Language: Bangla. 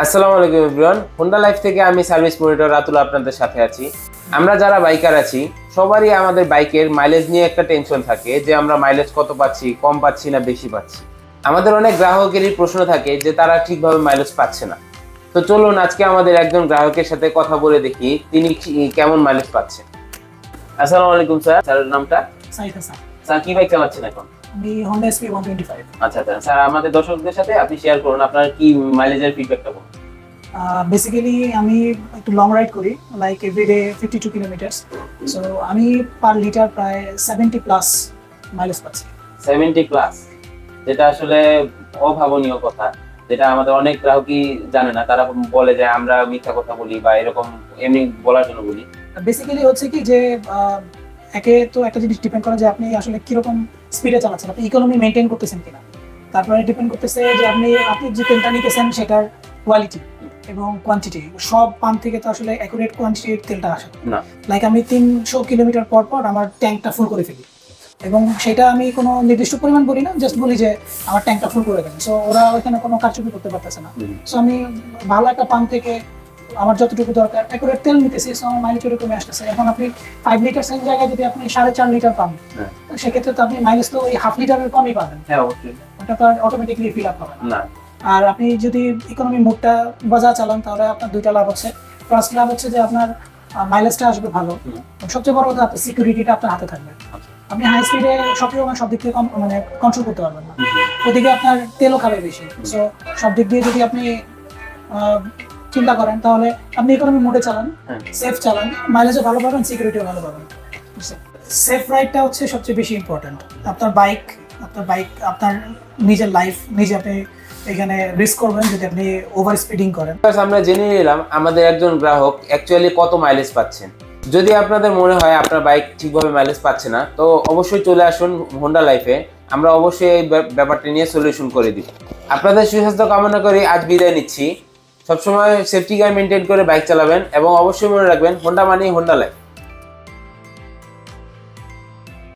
আসসালামু আলাইকুম এভরিওয়ান। হোন্ডা লাইফ থেকে আমি সার্ভিস মনিটর রাতুল আপনাদের সাথে আছি। আমরা যারা বাইকার আছি সবারই আমাদের বাইকের মাইলেজ নিয়ে একটা টেনশন থাকে যে আমরা মাইলেজ কত পাচ্ছি কম পাচ্ছি না বেশি পাচ্ছি। আমাদের অনেক গ্রাহকেরই প্রশ্ন থাকে যে তারা ঠিকভাবে মাইলেজ পাচ্ছে না। তো চলুন আজকে আমাদের একজন গ্রাহকের সাথে কথা বলে দেখি তিনি কেমন মাইলেজ পাচ্ছেন আসসালামু আলাইকুম স্যার স্যারের নামটা? স্যার কি বাইক চালাচ্ছেন এখন? এসপি টোয়েন্টি ফাইভ আচ্ছা আচ্ছা। স্যার আমাদের দর্শকদের সাথে আপনি শেয়ার করুন আপনার কি মাইলেজের ফিডব্যাকটা বলুন? বেসিক্যালি আমি একটু লং রাইড করি like everyday fifty two kilometers so আমি পার লিটার প্রায় সেভেন্টি প্লাস মাইলেজ পাচ্ছি। সেভেন্টি প্লাস যেটা আসলে অভাবনীয় কথা যেটা আমাদের অনেক গ্রাহকই জানে না। তারা বলে যে আমরা মিথ্যা কথা বলি বা এরকম এমনি বলার জন্য বলি। বেসিক্যালি হচ্ছে কি যে একে তো একটা জিনিস ডিপেন্ড করে যে আপনি আসলে কীরকম স্পিডে চালাচ্ছেন। আপনি ইকোনমি মেনটেন করতেছেন কিনা? তারপরে ডিপেন্ড করতেছে যে আপনি আপনি যে তেলটা নিতেছেন সেটার কোয়ালিটি এবং কোয়ান্টিটি সব পাম্প থেকে তো আসলে অ্যাকুরেট কোয়ান্টিটির তেলটা আসে না। লাইক আমি তিনশো কিলোমিটার পর পর আমার ট্যাঙ্কটা ফুল করে ফেলি। এবং সেটা আমি কোনো নির্দিষ্ট পরিমাণ বলি না জাস্ট বলি যে আমার ট্যাঙ্কটা ফুল করে দেন। সো ওরা ওইখানে কোনো কারচুপি করতে পারতেছে না। সো আমি ভালো একটা পাম্প থেকে আমার যতটুকু দরকার। অ্যাকুরেট তেল নিতেছি সো আমার মাইলেজ কমে আসতেছে। এখন আপনি ফাইভ লিটার সেন জায়গায় যদি আপনি সাড়ে চার লিটার পান হ্যাঁ। সেক্ষেত্রে তো আপনি মাইলেজ তো ওই হাফ লিটারের কমই পাবেন। হ্যাঁ ওটা তো অটোমেটিকলি ফিল আপ হবে না। আর আপনি যদি ইকোনমি মুডটা বাজার চালান তাহলে আপনার দুইটা লাভ হচ্ছে। ফার্স্ট লাভ হচ্ছে যে আপনার মাইলেজটা আসবে ভালো। সবচেয়ে বড় কথা আপনার সিকিউরিটিটা আপনার হাতে থাকবে। আচ্ছা। আপনি হাই স্পিডে সব সবসময় সব দিক থেকে কম- মানে কন্ট্রোল করতে পারবেন না। ওদিকে আপনার তেলও খাবে বেশি। সো সব দিক দিয়ে যদি আপনি চিন্তা করেন তাহলে আপনি ইকোনমি মোডে চালান হ্যাঁ। সেফ চালান মাইলেজও ভালো পাবেন সিকিউরিটিও ভালো পাবেন। সেফ রাইডটা হচ্ছে সবচেয়ে বেশি ইম্পর্ট্যান্ট আপনার বাইক আপনার বাইক আপনার নিজের লাইফ নিজে আপনি এখানে রিস্ক করবেন যদি আপনি ওভার স্পিডিং করেন। আমরা জেনে নিলাম আমাদের একজন গ্রাহক অ্যাকচুয়ালি কত মাইলেজ পাচ্ছেন। যদি আপনাদের মনে হয় আপনার বাইক ঠিকভাবে মাইলেজ পাচ্ছে না তো অবশ্যই চলে আসুন হোন্ডা লাইফে আমরা অবশ্যই এই ব্যাপ- ব্যাপারটা নিয়ে সলিউশন করে দিব। আপনাদের সুস্বাস্থ্য কামনা করে আজ বিদায় নিচ্ছি। সবসময় সেফটি গাই মেনটেন করে বাইক চালাবেন এবং অবশ্যই মনে রাখবেন হোন্ডা মানেই হোন্ডা লাইফ